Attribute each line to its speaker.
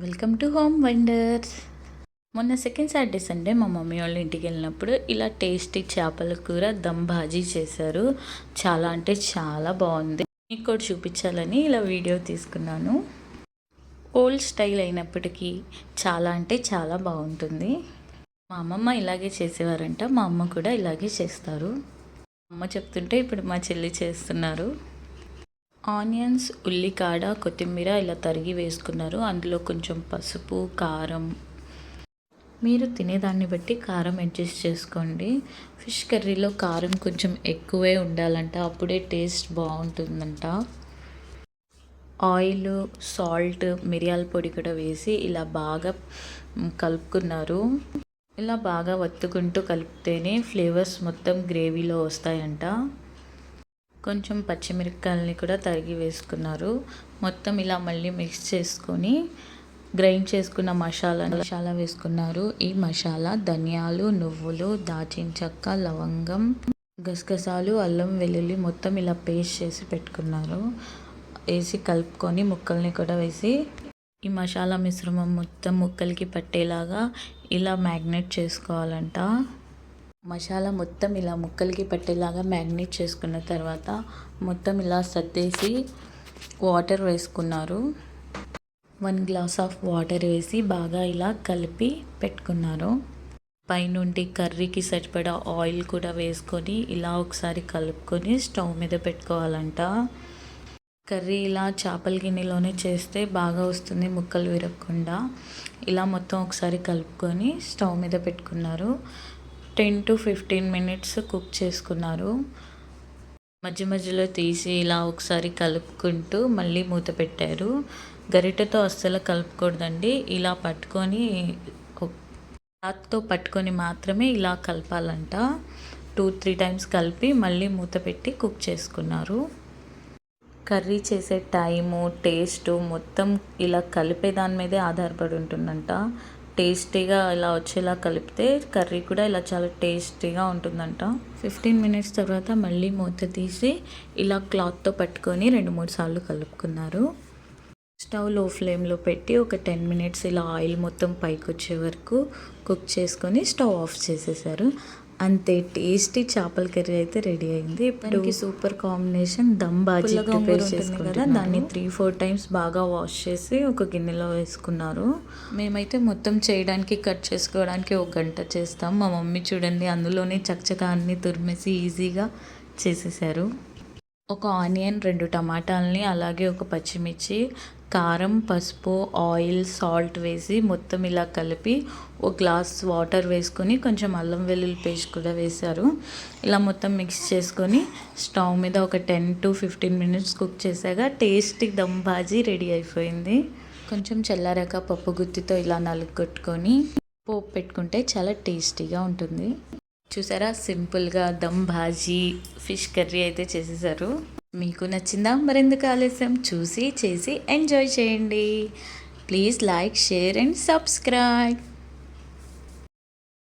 Speaker 1: Welcome to home wonders మొన్న second Saturday Sunday మా mummy వాళ్ళ ఇంటికి వెళ్ళినప్పుడు ఇలా టేస్టీ చేపల కూర దమ్ భాజీ చేశారు. చాలా అంటే చాలా బాగుంది. మీకు కూడా చూపించాలని ఇలా వీడియో తీసుకున్నాను. ఓల్డ్ స్టైల్ అయినప్పటికీ చాలా అంటే చాలా బాగుంటుంది. మా అమ్మమ్మ ఇలాగే చేసేవారంట మా అమ్మ కూడా ఇలాగే చేస్తారు. అమ్మ చెప్తుంటే ఇప్పుడు మా చెల్లి చేస్తున్నారు. ఆనియన్స్ ఉల్లికాడ కొత్తిమీర ఇలా తరిగి వేసుకున్నారు. అందులో కొంచెం పసుపు కారం. మీరు తినేదాన్ని బట్టి కారం అడ్జస్ట్ చేసుకోండి. ఫిష్ కర్రీలో కారం కొంచెం ఎక్కువే ఉండాలంట. అప్పుడే టేస్ట్ బాగుంటుందంట. ఆయిల్ సాల్ట్ మిరియాల పొడి కూడా వేసి ఇలా బాగా కలుపుకున్నారు. ఇలా బాగా వత్తుకుంటూ కలిపితేనే ఫ్లేవర్స్ మొత్తం గ్రేవీలో వస్తాయంట. కొంచెం పచ్చిమిరపకాయలని కూడా తరిగి వేసుకున్నారు. మొత్తం ఇలా మళ్ళీ మిక్స్ చేసుకొని గ్రైండ్ చేసుకున్న మసాలా మసాలా వేసుకున్నారు. ఈ మసాలా ధనియాలు నువ్వులు దాచిన చెక్క లవంగం గసగసాలు అల్లం వెల్లుల్లి మొత్తం ఇలా పేస్ట్ చేసి పెట్టుకున్నారు. వేసి కలుపుకొని ముక్కల్ని కూడా వేసి ఈ మసాలా మిశ్రమం మొత్తం ముక్కలకి పట్టేలాగా ఇలా మ్యాగ్నెట్ చేసుకోవాలంట. మసాలా మొత్తం ఇలా ముక్కలకి పట్టేలాగా మ్యాగ్నేట్ చేసుకున్న తర్వాత మొత్తం ఇలా సర్దేసి వాటర్ వేసుకున్నారు. వన్ గ్లాస్ ఆఫ్ వాటర్ వేసి బాగా ఇలా కలిపి పెట్టుకున్నారు. పైనుండి కర్రీకి సరిపడా ఆయిల్ కూడా వేసుకొని ఇలా ఒకసారి కలుపుకొని స్టవ్ మీద పెట్టుకోవాలంట. కర్రీ ఇలా చేపల గిన్నెలోనే చేస్తే బాగా వస్తుంది ముక్కలు విరగకుండా. ఇలా మొత్తం ఒకసారి కలుపుకొని స్టవ్ మీద పెట్టుకున్నారు. Ten to fifteen minutes cook చేసుకున్నారు. మధ్య మధ్యలో తీసి ఇలా ఒకసారి కలుపుకుంటూ మళ్ళీ మూత పెట్టారు. గరిటెతో అస్సలు కలుపుకూడదండి. ఇలా పట్టుకొని క్లాత్తో పట్టుకొని మాత్రమే ఇలా కలపాలంట. టూ త్రీ టైమ్స్ కలిపి మళ్ళీ మూత పెట్టి కుక్ చేసుకున్నారు. కర్రీ చేసే టైము టేస్టు మొత్తం ఇలా కలిపే దాని మీదే ఆధారపడి ఉంటుందంట. టేస్టీగా ఇలా వచ్చేలా కలిపితే కర్రీ కూడా ఇలా చాలా టేస్టీగా ఉంటుందంట. ఫిఫ్టీన్ మినిట్స్ తర్వాత మళ్ళీ మూత తీసి ఇలా క్లాత్తో పట్టుకొని రెండు మూడు సార్లు కలుపుకున్నారు. స్టవ్లో ఫ్లేమ్లో పెట్టి ఒక టెన్ మినిట్స్ ఇలా ఆయిల్ మొత్తం పైకి వచ్చే వరకు కుక్ చేసుకొని స్టవ్ ఆఫ్ చేసేసారు. అంతే టేస్టీ చేపల కర్రీ అయితే రెడీ అయింది. ఇప్పుడు సూపర్ కాంబినేషన్ దమ్ బాజీ ప్రిపేర్ చేసుకున్నారు కదా దాన్ని త్రీ ఫోర్ టైమ్స్ బాగా వాష్ చేసి ఒక గిన్నెలో వేసుకున్నారు. మేమైతే మొత్తం చేయడానికి కట్ చేసుకోవడానికి ఒక గంట చేస్తాం. మా మమ్మీ చూడండి అందులోనే చకచకా అన్ని తురిమేసి ఈజీగా చేసేసారు. ఒక ఆనియన్ రెండు టమాటాలని అలాగే ఒక పచ్చిమిర్చి కారం పసుపు ఆయిల్ సాల్ట్ వేసి మొత్తం ఇలా కలిపి ఒక గ్లాస్ వాటర్ వేసుకొని కొంచెం అల్లం వెల్లుల్లి పేస్ట్ కూడా వేశారు. ఇలా మొత్తం మిక్స్ చేసుకొని స్టవ్ మీద ఒక ten to fifteen minutes cook చేశాక టేస్టీ దమ్ బాజీ రెడీ అయిపోయింది. కొంచెం చల్లారాక పప్పు గుత్తితో ఇలా నలుగొట్టుకొని పోపు పెట్టుకుంటే చాలా టేస్టీగా ఉంటుంది. చూసారా? సింపుల్గా దమ్ భాజీ ఫిష్ కర్రీ అయితే చేసేసారు మీకు నచ్చిందా? మరెందుకు ఆలస్యం? చూసి చేసి ఎంజాయ్ చేయండి. Please like share and subscribe